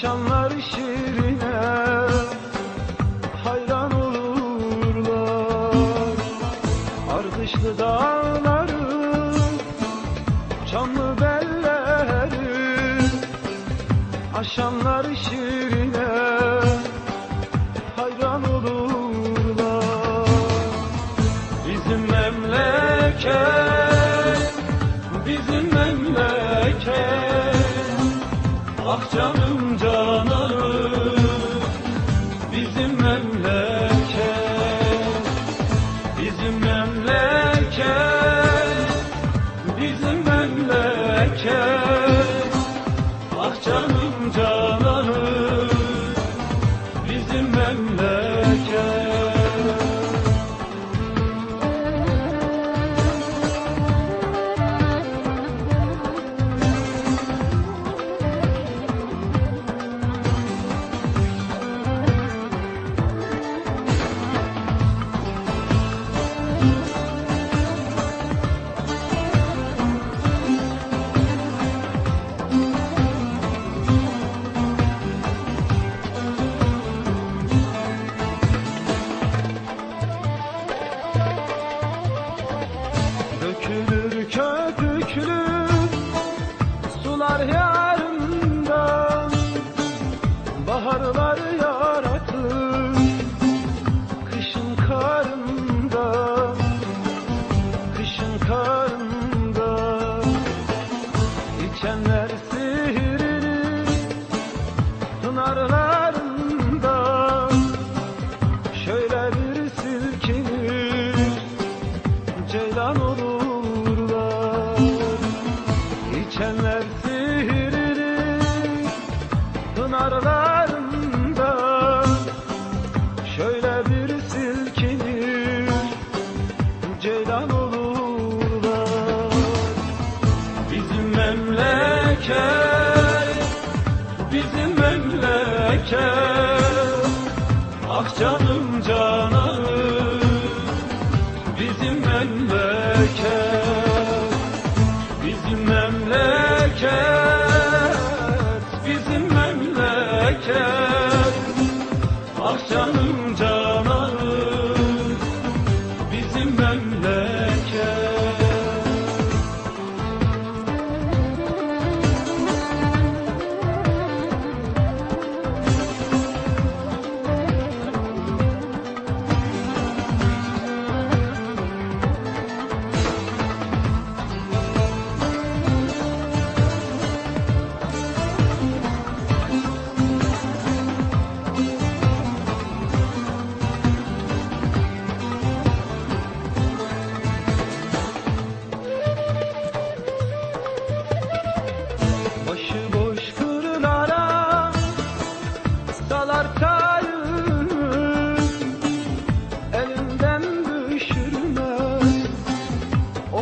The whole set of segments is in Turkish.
Akşamlar şirine hayran olurlar. Ardışlı dağları Çamlı belleri Akşamlar şirine hayran olurlar. Bizim memleket Bizim memleket Ah canım cananım memleket Ah canım cananım Bizim memleket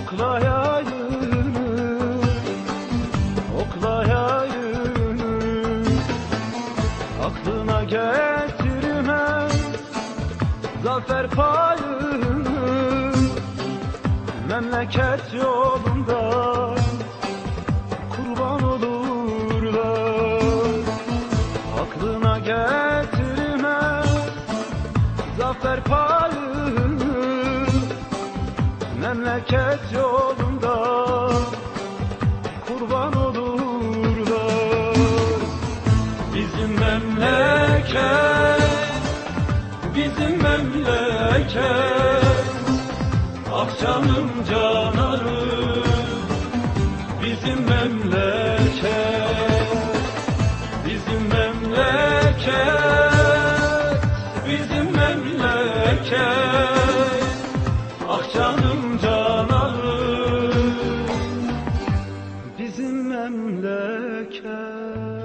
okla yayını Okla yayını Aklına getirmez zafer payını Memleket yolunda kurban olurlar Aklına getirme zafer payını Memleket yolunda kurban olurlar Bizim memleket Bizim memleket Ah canım canarım memleket